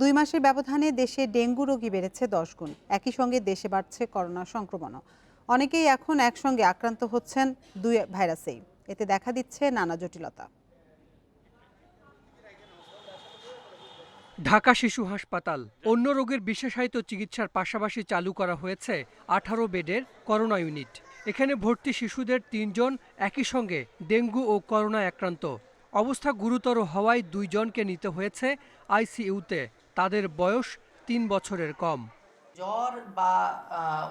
দুই মাসের ব্যবধানে দেশে ডেঙ্গু রোগী বেড়েছে দশ গুণ। একই সঙ্গে দেশে বাড়ছে করোনা সংক্রমণও। অনেকেই এখন একসঙ্গে আক্রান্ত হচ্ছেন দুই ভাইরাসেই। এতে দেখা দিচ্ছে নানা জটিলতা। ঢাকা শিশু হাসপাতাল। অন্য রোগের বিশেষায়িত চিকিৎসার পাশাপাশি চালু করা হয়েছে আঠারো বেডের করোনা ইউনিট। এখানে ভর্তি শিশুদের তিনজন একই সঙ্গে ডেঙ্গু ও করোনা আক্রান্ত। অবস্থা গুরুতর হওয়ায় দুইজনকে নিতে হয়েছে আইসিইউতে। তাদের বয়স তিন বছরের কম। জ্বর বা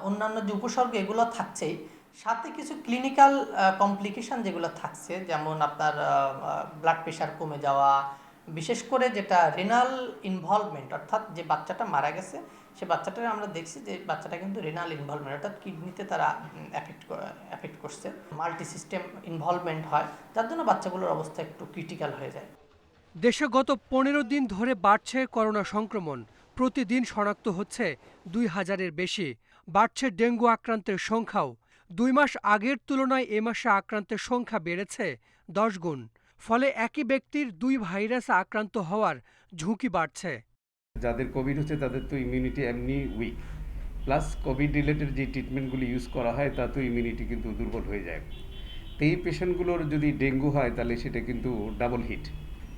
অন্যান্য যে উপসর্গ এগুলো থাকছেই, সাথে কিছু ক্লিনিক্যাল কমপ্লিকেশন যেগুলো থাকছে, যেমন আপনার ব্লাড প্রেশার কমে যাওয়া, বিশেষ করে যেটা রেনাল ইনভলভমেন্ট অর্থাৎ যে বাচ্চাটা মারা গেছে, সে বাচ্চাটার আমরা দেখছি যে বাচ্চাটা কিন্তু রেনাল ইনভলভমেন্ট অর্থাৎ কিডনিতে তারা এফেক্ট এফেক্ট করছে। মাল্টি সিস্টেম ইনভলভমেন্ট হয়, যার জন্য বাচ্চাগুলোর অবস্থা একটু ক্রিটিক্যাল হয়ে যায়। দেশে গত পনেরো দিন ধরে বাড়ছে করোনা সংক্রমণ। প্রতিদিন শনাক্ত হচ্ছে দুই হাজারের বেশি। বাড়ছে ডেঙ্গু আক্রান্তের সংখ্যাও। দুই মাস আগের তুলনায় এ মাসে আক্রান্তের সংখ্যা বেড়েছে দশ গুণ। ফলে একই ব্যক্তির দুই ভাইরাসে আক্রান্ত হওয়ার ঝুঁকি বাড়ছে। যাদের কোভিড হচ্ছে, তাদের তো ইমিউনিটি এমনি উইক প্লাস কোভিড রিলেটেড যে ট্রিটমেন্টগুলি ইউজ করা হয়, তা তো ইমিউনিটি কিন্তু দুর্বল হয়ে যায়। এই পেশেন্টগুলোর যদি ডেঙ্গু হয়, তাহলে সেটা কিন্তু ডাবল হিট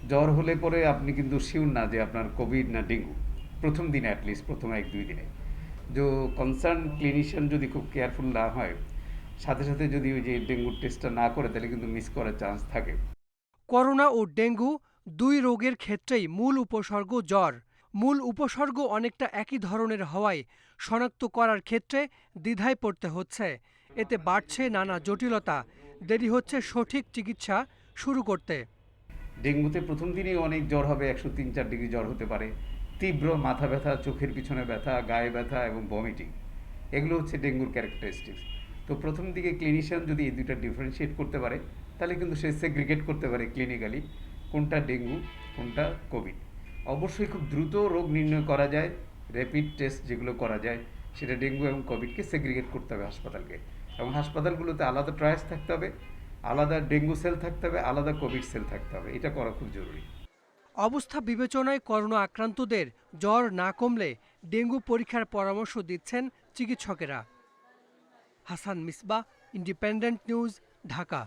জ্বর হলে পরে আপনি কিন্তু শিওর না যে আপনার কোভিড না ডেঙ্গু। প্রথম দিনে অ্যাটলিস্ট প্রথম এক, দুই দিনে। যে কনসার্ন ক্লিনিশিয়ান যদি খুব কেয়ারফুল না হয়, সাথে সাথে যদি ওই যে ডেঙ্গুর টেস্টটা না করে, তাহলে কিন্তু মিস করার চান্স থাকে। করোনা ও ডেঙ্গু দুই রোগের ক্ষেত্রেই মূল উপসর্গ জ্বর। মূল উপসর্গ অনেকটা একই ধরনের হওয়ায় শনাক্ত করার ক্ষেত্রে দ্বিধায় পড়তে হচ্ছে। এতে বাড়ছে নানা জটিলতা। দেরি হচ্ছে সঠিক চিকিৎসা শুরু করতে। ডেঙ্গুতে প্রথম দিনেই অনেক জ্বর হবে, একশো তিন চার ডিগ্রি জ্বর হতে পারে। তীব্র মাথা ব্যথা, চোখের পিছনে ব্যথা, গায়ে ব্যথা এবং ভমিটিং এগুলো হচ্ছে ডেঙ্গুর ক্যারেক্টারিস্টিক্স তো প্রথম দিকে ক্লিনিশিয়ান যদি এই দুইটা ডিফারেন্সিয়েট করতে পারে, তাহলে কিন্তু সে সেগ্রিগেট করতে পারে ক্লিনিক্যালি কোনটা ডেঙ্গু, কোনটা কোভিড অবশ্যই খুব দ্রুত রোগ নির্ণয় করা যায় র্যাপিড টেস্ট যেগুলো করা যায়, সেটা ডেঙ্গু এবং কোভিডকে সেগ্রিগেট করতে হবে হাসপাতালকে। এবং হাসপাতালগুলোতে আলাদা ট্রায়াস থাকতে হবে আলাদা ডেঙ্গু সেল থাকতে হবে, আলাদা কোভিড সেল থাকতে হবে। এটা করা খুব জরুরি। অবস্থা বিবেচনায় করোনা আক্রান্তদের জ্বর না কমলে ডেঙ্গু পরীক্ষার পরামর্শ দিচ্ছেন চিকিৎসকেরা। Hasan Misba Independent News Dhaka.